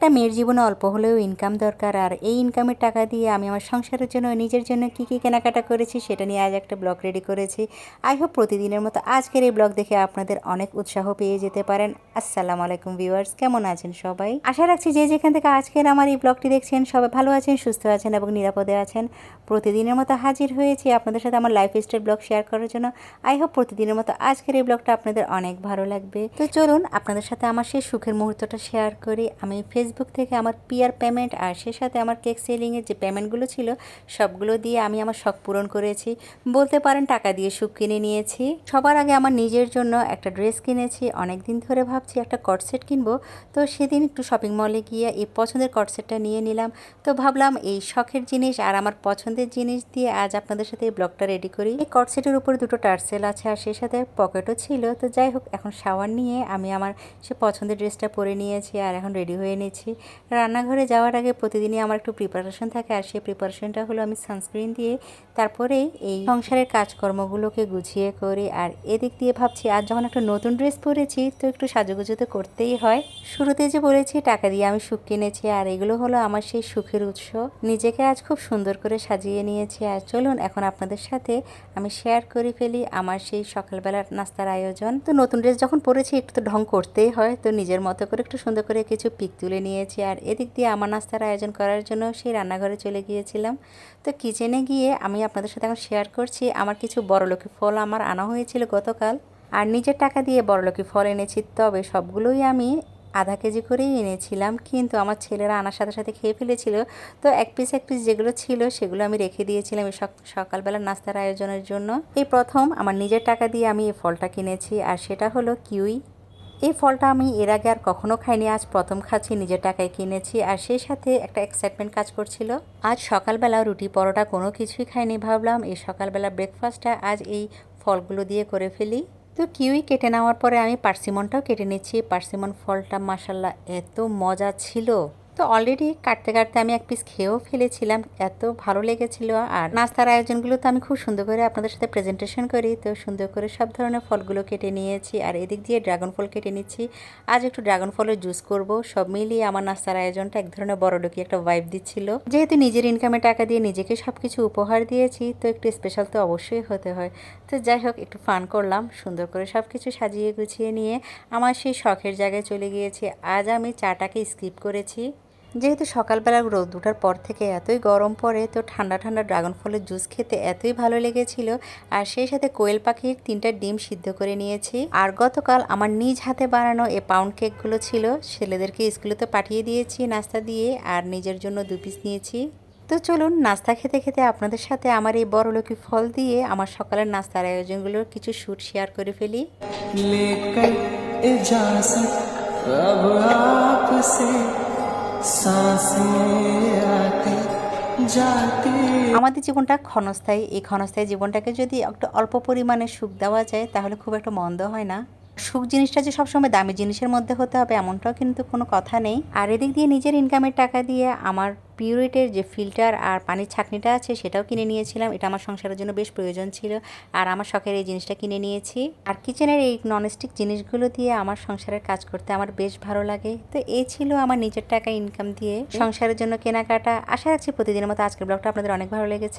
একটা মেয়ের জীবনে অল্প হলেও ইনকাম দরকার, আর এই ইনকামের টাকা দিয়ে আমি আমার সংসারের জন্য, নিজের জন্য কি কি কেনাকাটা করেছি সেটা নিয়ে আজ একটা ব্লগ রেডি করেছি। আই হোপ প্রতিদিনের মতো আজকের এই ব্লগ দেখে আপনাদের অনেক উৎসাহ পেয়ে যেতে পারেন। আসসালামু আলাইকুম ভিউয়ার্স কেমন আছেন সবাই? আশা রাখছি যে যেখান থেকে আজকের আমার এই ব্লগটি দেখছেন, সবাই ভালো আছেন, সুস্থ আছেন এবং নিরাপদে আছেন। প্রতিদিনের মতো হাজির হয়েছি আপনাদের সাথে আমার লাইফ স্টাইল ব্লগ শেয়ার করার জন্য। আই হোপ প্রতিদিনের মতো আজকের এই ব্লগটা আপনাদের অনেক ভালো লাগবে। তো চলুন আপনাদের সাথে আমার সেই সুখের মুহূর্তটা শেয়ার করি। আমি ফেসবুক থেকে আমার পিয়ার পেমেন্ট আর সে সাথে আমার কেক সেলিংয়ের যে পেমেন্টগুলো ছিল, সবগুলো দিয়ে আমি আমার শখ পূরণ করেছি। বলতে পারেন টাকা দিয়ে সুখ কিনে নিয়েছি। সবার আগে আমার নিজের জন্য একটা ড্রেস কিনেছি অনেক দিন ধরে ভাবছি একটা কটসেট কিনবো। তো সেদিন একটু শপিং মলে গিয়ে এই পছন্দের কটসেটটা নিয়ে নিলাম। তো ভাবলাম এই শখের জিনিস আর আমার পছন্দের জিনিস দিয়ে আজ আপনাদের সাথে এই ব্লগটা রেডি করি। এই কটসেটের উপর দুটো টার্সেল আছে আর সেই সাথে পকেটও ছিল। তো যাই হোক, এখন শাওয়ার নিয়ে আমি আমার সে পছন্দের ড্রেসটা পরে নিয়েছি আর এখন রেডি হয়ে নিয়েছি রান্নাঘরে যাওয়ার আগে প্রতিদিনই আমার একটু প্রিপারেশন থাকে আর সেই প্রিপারেশনটা হলো আমি সানস্ক্রিন দিয়ে তারপরেই এই সংসারের কাজকর্মগুলোকে গুছিয়ে করি আর এদিক দিয়ে ভাবছি, আর যখন একটা নতুন ড্রেস পরেছি তো একটু সাজুগুজু তো করতেই হয়। শুরুতে যে বলেছি, টাকা দিয়ে আমি সুখ কিনেছি আর এগুলো হলো আমার সেই সুখের উৎস। নিজেকে আজ খুব সুন্দর করে সাজিয়ে নিয়েছি আর চলুন এখন আপনাদের সাথে আমি শেয়ার করে ফেলি আমার সেই সকালবেলার নাস্তার আয়োজন। তো নতুন ড্রেস যখন পরেছি একটু তো ঢং করতেই হয়, তো নিজের মতো করে একটু সুন্দর করে কিছু পিক তুলে নিয়েছি আর এদিক দিয়ে আমার নাস্তার আয়োজন করার জন্য সেই রান্নাঘরে চলে গিয়েছিলাম। তো কিচেনে গিয়ে আমি আপনাদের সাথে এখন শেয়ার করছি, আমার কিছু বড়লোকি ফল আমার আনা হয়েছিল গতকাল। আর নিজের টাকা দিয়ে বড়লোকি ফল এনেছি, তবে সবগুলোই আমি আধা কেজি করেই এনেছিলাম। কিন্তু আমার ছেলেরা আনার সাথে সাথে খেয়ে ফেলেছিল। তো এক পিস এক পিস যেগুলো ছিল সেগুলো আমি রেখে দিয়েছিলাম এই সকালবেলা নাস্তার আয়োজনের জন্য। এই প্রথম আমার নিজের টাকা দিয়ে আমি এই ফলটা কিনেছি, আর সেটা হলো কিউই। এই ফলটা আমি এর আগে আর কখনো খাইনি। আজ প্রথম খাচ্ছি, নিজের টাকায় কিনেছি। আর সেই সাথে একটা এক্সাইটমেন্ট কাজ করছিল। আজ সকালবেলা রুটি পরোটা কোনো কিছুই খাইনি ভাবলাম। এই সকালবেলা ব্রেকফাস্টটা আজ এই ফলগুলো দিয়ে করে ফেলি। তো কিউই কেটে নেওয়ার পরে আমি পার্সিমনটাও কেটে নিচ্ছি। পার্সিমন ফলটা মাসাল্লাহ এত মজা ছিল। তো অলরেডি কাটতে কাটতে আমি এক পিস খেয়েও ফেলেছিলাম, এত ভালো লেগেছিল। আর নাস্তার আয়োজনগুলো তো আমি খুব সুন্দর করে আপনাদের সাথে প্রেজেন্টেশন করি, তো সুন্দর করে সব ধরনের ফলগুলো কেটে নিয়েছি। আর এদিক দিয়ে ড্রাগন ফল কেটে নিচ্ছি। আজ একটু ড্রাগন ফলের জুস করব। সব মিলিয়ে আমার নাস্তার আয়োজনটা এক ধরনের বড় বড়লোকি একটা ভাইব দিচ্ছিল। যেহেতু নিজের ইনকামে টাকা দিয়ে নিজেকে সব কিছু উপহার দিয়েছি, তো একটু স্পেশাল তো অবশ্যই হতে হয়। তো যাই হোক, একটু ফান করলাম, সুন্দর করে সব কিছু সাজিয়ে গুছিয়ে নিয়ে। আমার সেই শখের জায়গায় চলে গিয়েছি। আজ আমি চাটাকে স্কিপ করেছি। যেহেতু সকালবেলা রোদ পর থেকে এতই গরম পড়ে, তো ঠান্ডা ঠান্ডা ড্রাগন ফলের জুস খেতে এতই ভালো লেগেছিল। আর সেই সাথে কোয়েল পাখির তিনটা ডিম সিদ্ধ করে নিয়েছি। আর গতকাল আমার নিজ হাতে বানানো এই পাউন্ড কেকগুলো ছিল, ছেলেদেরকে স্কুলেতে পাঠিয়ে দিয়েছি নাস্তা দিয়ে, আর নিজের জন্য দু পিস নিয়েছি। তো চলুন নাস্তা খেতে খেতে আপনাদের সাথে আমার এই বড়লোকি ফল দিয়ে আমার সকালের নাস্তার আয়োজনগুলোর কিছু শ্যুট শেয়ার করে ফেলি। আমাদের জীবনটা ক্ষণস্থায়ী। এই ক্ষণস্থায়ী জীবনটাকে যদি একটু অল্প পরিমাণে সুখ দেওয়া যায়, তাহলে খুব একটা মন্দ হয় না। সুখ জিনিসটা যে সবসময় দামি জিনিসের মধ্যে হতে হবে, এমনটাও কিন্তু কোনো কথা নেই। আর এদিক দিয়ে নিজের ইনকামের টাকা দিয়ে আমার পিউরিটের যে ফিল্টার আর পানির ছাকনিটা আছে, সেটাও কিনে নিয়েছিলাম। এটা আমার সংসারের জন্য বেশ প্রয়োজন ছিল। আর আমার শখের এই জিনিসটা কিনে নিয়েছি। আর কিচেনের এই ননস্টিক জিনিসগুলো দিয়ে আমার সংসারের কাজ করতে আমার বেশ ভালো লাগে। তো এই ছিল আমার নিজের টাকা ইনকাম দিয়ে। সংসারের জন্য কেনাকাটা। আশা রাখছি প্রতিদিনের মতো আজকের ব্লগটা আপনাদের অনেক ভালো লেগেছে।